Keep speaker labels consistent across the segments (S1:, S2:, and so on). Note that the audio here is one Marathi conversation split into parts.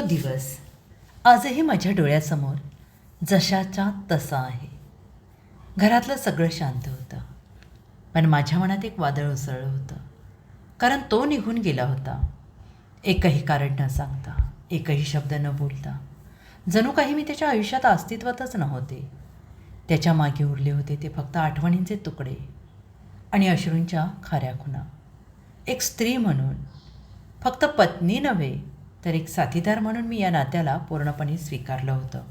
S1: दिवस. आजही माझ्या डोळ्यासमोर जशाच्या तसा आहे. घरातलं सगळं शांत होतं. पण माझ्या मनात एक वादळ उसळलं होतं. कारण तो निघून गेला होता. एकही कारण न सांगता एकही शब्द न बोलता. जणू काही मी त्याच्या आयुष्यात अस्तित्वातच नव्हते. त्याच्यामागे उरले होते ते फक्त आठवणींचे तुकडे आणि अश्रूंच्या खाऱ्या खुणा. एक स्त्री म्हणून. फक्त पत्नी नव्हे तर एक साथीदार म्हणून मी या नात्याला पूर्णपणे स्वीकारलं होतं.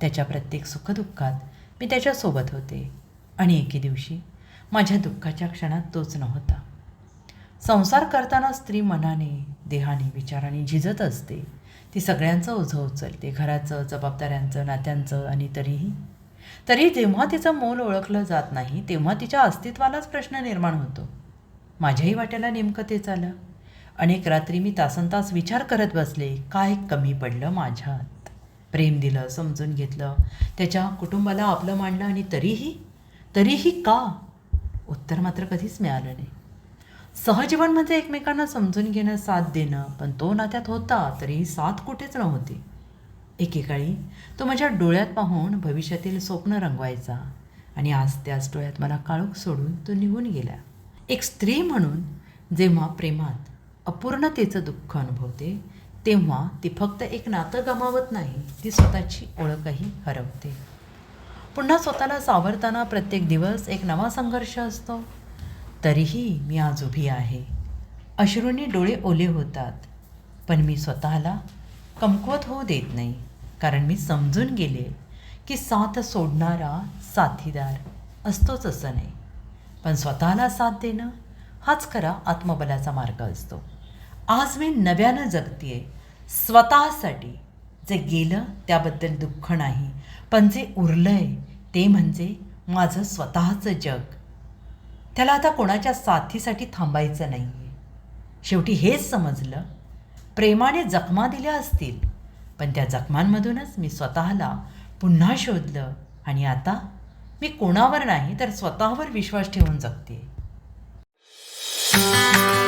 S1: त्याच्या प्रत्येक सुखदुःखात मी त्याच्यासोबत होते आणि एके दिवशी माझ्या दुःखाच्या क्षणात तोच नव्हता. संसार करताना स्त्री मनाने देहाने विचाराने झिजत असते. ती सगळ्यांचं ओझं उचलते घराचं जबाबदाऱ्यांचं नात्यांचं आणि तरीही. तरी जेव्हा तिचं मोल ओळखलं जात नाही तेव्हा तिच्या अस्तित्वालाच प्रश्न निर्माण होतो. माझ्याही वाट्याला नेमकं तेच आलं. अनेक रात्री मी तासनतास विचार करत बसले. काय कमी पडलं माझ्यात? प्रेम दिलं समजून घेतलं. त्याच्या कुटुंबाला आपलं मांडलं आणि तरीही तरीही का? उत्तर मात्र कधीच मिळालं नाही. सहजीवन म्हणजे एकमेकांना समजून घेणं साथ देणं. पण तो नात्यात होता तरीही साथ कुठेच नव्हती. एकेकाळी तो माझ्या डोळ्यात पाहून भविष्यातील स्वप्न रंगवायचा. आणि आज त्याच डोळ्यात मला काळोख सोडून तो निघून गेला. एक स्त्री म्हणून जेव्हा प्रेमात अपूर्णतेचं दुःख अनुभवते तेव्हा ती फक्त एक नातं गमावत नाही ती स्वतःची ओळखही हरवते. पुन्हा स्वतःला सावरताना प्रत्येक दिवस एक नवा संघर्ष असतो. तरीही मी आज उभी आहे. अश्रूंनी डोळे ओले होतात पण मी स्वतःला कमकुवत होऊ देत नाही कारण मी समजून गेले की साथ सोडणारा साथीदार असतोच असं नाही. पण स्वतःला साथ देणं हाच खरा आत्मबलाचा मार्ग असतो. आज मी नव्यानं जगतीये. स्वतःसाठी जे गेलं त्याबद्दल दुःख नाही पण जे उरलंय ते म्हणजे माझं स्वतःचं जग. त्याला आता कोणाच्या साथीसाठी थांबायचं नाही आहे शेवटी हेच समजलं. प्रेमाने जखमा दिल्या असतील पण त्या जखमांमधूनच मी स्वतःला पुन्हा शोधलं आणि आता मी कोणावर नाही तर स्वतःवर विश्वास ठेवून जगते Música